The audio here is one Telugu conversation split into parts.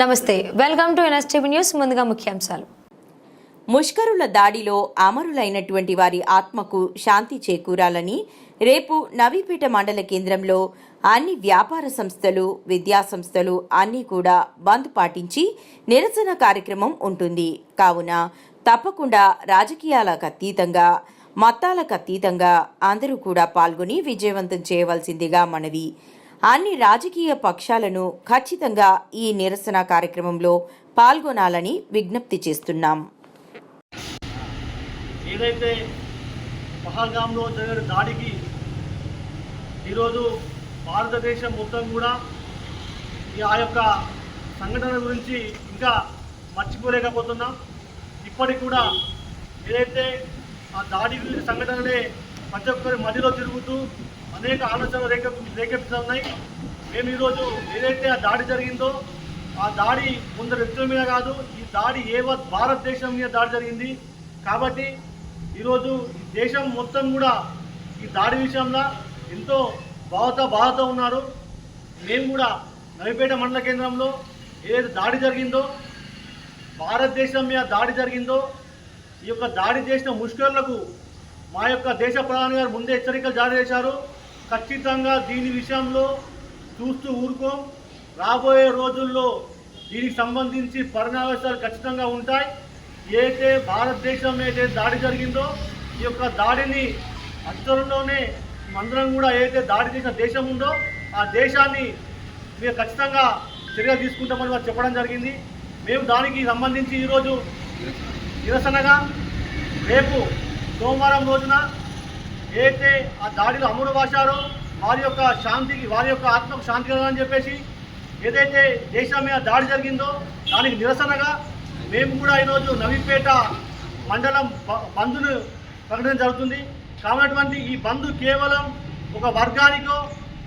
నమస్తే వెల్కమ్ టు ఎన్ఎస్టీవీ న్యూస్ ముందుగా ముఖ్యాంశాలు. ముష్కరుల దాడిలో అమరులైనటువంటి వారి ఆత్మకు శాంతి చేకూరాలని రేపు నవీపేట మండల కేంద్రంలో అన్ని వ్యాపార సంస్థలు విద్యా సంస్థలు అన్నీ కూడా బంద్ పాటించి నిరసన కార్యక్రమం ఉంటుంది. కావున తప్పకుండా రాజకీయాలకు అతీతంగా మతాలకు అతీతంగా అందరూ కూడా పాల్గొని విజయవంతం చేయవలసిందిగా మనవి. అన్ని రాజకీయ పక్షాలను ఖచ్చితంగా ఈ నిరసన కార్యక్రమంలో పాల్గొనాలని విజ్ఞప్తి చేస్తున్నాం. ఏదైతే పహల్గామ్లో జరిగిన దాడికి ఈరోజు భారతదేశం మొత్తం కూడా ఈ ఆ యొక్క సంఘటన గురించి ఇంకా మర్చిపోలేకపోతున్నాం. ఇప్పటికి కూడా ఏదైతే ఆ దాడి సంఘటనలే ప్రతి ఒక్కరి మధ్యలో తిరుగుతూ అనేక ఆలోచనలు రేకె రేకెత్తుతున్నాయి. మేము ఈరోజు ఏదైతే ఆ దాడి జరిగిందో ఆ దాడి కొందరు వ్యక్తుల మీద కాదు ఈ దాడి ఏవో భారతదేశం మీద దాడి జరిగింది. కాబట్టి ఈరోజు దేశం మొత్తం కూడా ఈ దాడి విషయంలో ఎంతో బాధతో బాధతో ఉన్నారు. మేము కూడా నవిపేట మండల కేంద్రంలో ఏదైతే దాడి జరిగిందో భారతదేశం మీద దాడి జరిగిందో ఈ యొక్క దాడి చేసిన ముష్కరులకు మా యొక్క దేశ ప్రధాని గారు ముందే హెచ్చరికలు జారీ చేశారు. ఖచ్చితంగా దీని విషయంలో చూస్తూ ఊరుకో. రాబోయే రోజుల్లో దీనికి సంబంధించి పరిణామాలు ఖచ్చితంగా ఉంటాయి. ఏదైతే భారతదేశం ఏదైతే దాడి జరిగిందో ఈ యొక్క దాడిని అచ్చరంలోనే అందరం కూడా ఏదైతే దాడి చేసిన దేశం ఉందో ఆ దేశాన్ని మేము ఖచ్చితంగా చర్య తీసుకుంటామని వారు చెప్పడం జరిగింది. మేము దానికి సంబంధించి ఈరోజు నిరసనగా రేపు సోమవారం రోజున ఏదైతే ఆ దాడిలో అమ్ముడు వాశారో వారి యొక్క శాంతికి వారి యొక్క ఆత్మకు శాంతి కలగాలని చెప్పేసి ఏదైతే దేశం మీద దాడి జరిగిందో దానికి నిరసనగా మేము కూడా ఈరోజు నవీపేట మండలం బ- బంద్ను ప్రకటన జరుగుతుంది. కాబట్టి ఈ బంద్ కేవలం ఒక వర్గానికో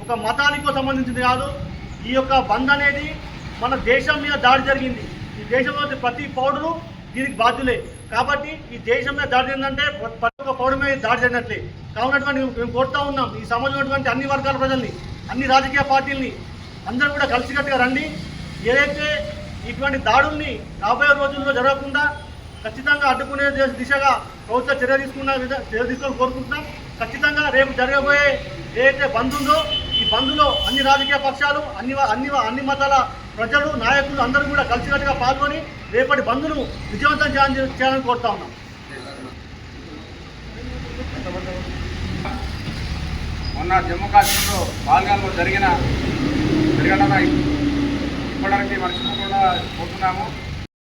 ఒక మతానికో సంబంధించింది కాదు. ఈ యొక్క బంద్ అనేది మన దేశం మీద దాడి జరిగింది. ఈ దేశంలో ప్రతి పౌరుడు దీనికి బాధ్యులే. కాబట్టి ఈ దేశం మీద దాడి ఏంటంటే ప్రతి ఒక్క పౌరుడు మీద దాడి జరిగినట్లే. కావునటువంటి మేము కోరుతా ఉన్నాం ఈ సమాజం అటువంటి అన్ని వర్గాల ప్రజల్ని అన్ని రాజకీయ పార్టీల్ని అందరూ కూడా కలిసికట్టుగా రండి. ఏదైతే ఇటువంటి దాడుల్ని రాబోయే రోజుల్లో జరగకుండా ఖచ్చితంగా అడ్డుకునే దిశగా ప్రభుత్వ చర్య తీసుకున్న చర్య తీసుకొని కోరుకుంటున్నాం. ఖచ్చితంగా రేపు జరగబోయే ఏదైతే బంద్ ఉందో ఈ బంద్లో అన్ని రాజకీయ పక్షాలు అన్ని అన్ని అన్ని మతాల ప్రజలు నాయకులు అందరూ కూడా కలిసికట్టుగా పాల్గొని రేపటి బంధును విజయవంతం చేయాలని కోరుతా ఉన్నాం. మొన్న జమ్మూ కాశ్మీర్లో పాల్గాన్లో జరిగిన దుర్ఘటన ఇప్పటివరకు మర్చిపోకుండా పోతున్నాము.